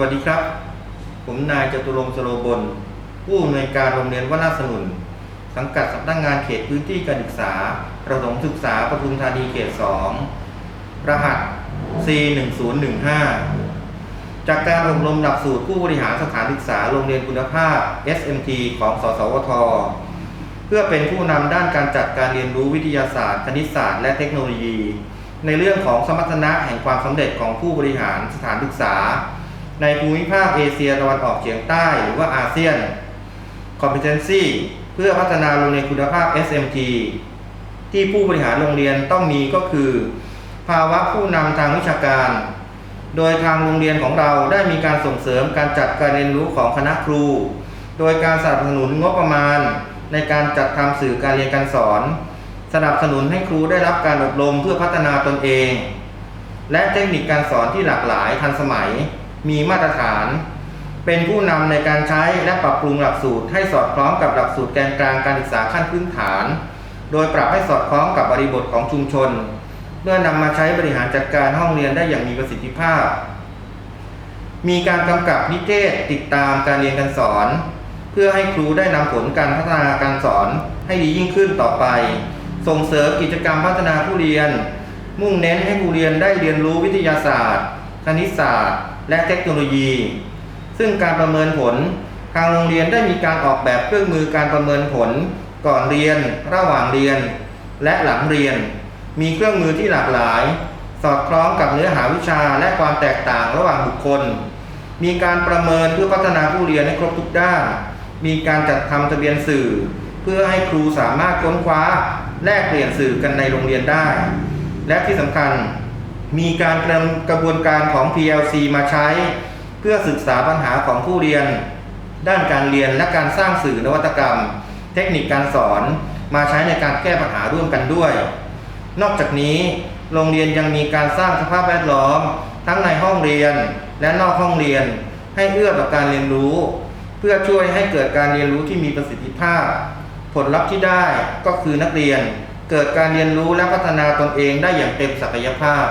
วัสดีครับ ผมนายจตุรงสโลบล ผู้อำนวยการโรงเรียนวนาสนุน สังกัดสำนักงานเขตพื้นที่การศึกษา ประถมศึกษาปทุมธานีเขต 2 รหัส C1015 จากการอบรมหลักสูตรผู้บริหารสถานศึกษาโรงเรียนคุณภาพ SMT ของ สสวท เพื่อเป็นผู้นำด้านการจัดการเรียนรู้วิทยาศาสตร์ คณิตศาสตร์และเทคโนโลยี ในเรื่องของสมรรถนะแห่งความสำเร็จของผู้บริหารสถานศึกษา ในภูมิภาคเอเชียตะวันออกเฉียงใต้หรือว่าอาเซียน Competency เพื่อพัฒนาโรงเรียนคุณภาพ SMT ที่ผู้บริหารโรงเรียนต้องมีก็คือ ภาวะผู้นำทางวิชาการ โดยทางโรงเรียนของเราได้มีการส่งเสริมการจัดการเรียนรู้ของคณะครู โดยการสนับสนุนงบประมาณ ในการจัดทำสื่อการเรียนการสอน สนับสนุนให้ครูได้รับการอบรมเพื่อพัฒนาตนเอง และเทคนิคการสอนที่หลากหลายทันสมัย มีมาตรฐาน เป็นผู้นำในการใช้และปรับปรุงหลักสูตร ให้สอดคล้องกับหลักสูตรแกนกลางการศึกษาขั้นพื้นฐาน โดยปรับให้สอดคล้องกับบริบทของชุมชน เพื่อนำมาใช้บริหารจัดการห้องเรียนได้อย่างมีประสิทธิภาพ มีการกำกับนิเทศติดตามการเรียนการสอน เพื่อให้ครูได้นำผลการพัฒนาการสอนให้ดียิ่งขึ้นต่อไป ส่งเสริมกิจกรรมพัฒนาผู้เรียน มุ่งเน้นให้ผู้เรียนได้เรียนรู้วิทยาศาสตร์ คณิตศาสตร์ และเทคโนโลยี ซึ่งการประเมินผล ทางโรงเรียนได้มีการออกแบบเครื่องมือการประเมินผล ก่อนเรียน ระหว่างเรียน และหลังเรียน มีเครื่องมือที่หลากหลาย สอดคล้องกับเนื้อหาวิชาและความแตกต่างระหว่างบุคคล มีการประเมินเพื่อพัฒนาผู้เรียนให้ครบทุกด้าน มีการจัดทำทะเบียนสื่อ เพื่อให้ครูสามารถค้นคว้า แลกเปลี่ยนสื่อกันในโรงเรียนได้ และที่สำคัญ มีการนำกระบวนการของ PLC มาใช้ เพื่อศึกษาปัญหาของผู้เรียน ด้านการเรียนและการสร้างสื่อนวัตกรรม เทคนิคการสอนมาใช้ในการแก้ปัญหาร่วมกันด้วย นอกจากนี้ โรงเรียนยังมีการสร้างสภาพแวดล้อม ทั้งในห้องเรียนและนอกห้องเรียน ให้เอื้อต่อการเรียนรู้ เพื่อช่วยให้เกิดการเรียนรู้ที่มีประสิทธิภาพ ผลลัพธ์ที่ได้ก็คือนักเรียนเกิดการเรียนรู้และพัฒนาตนเองได้อย่างเต็มศักยภาพ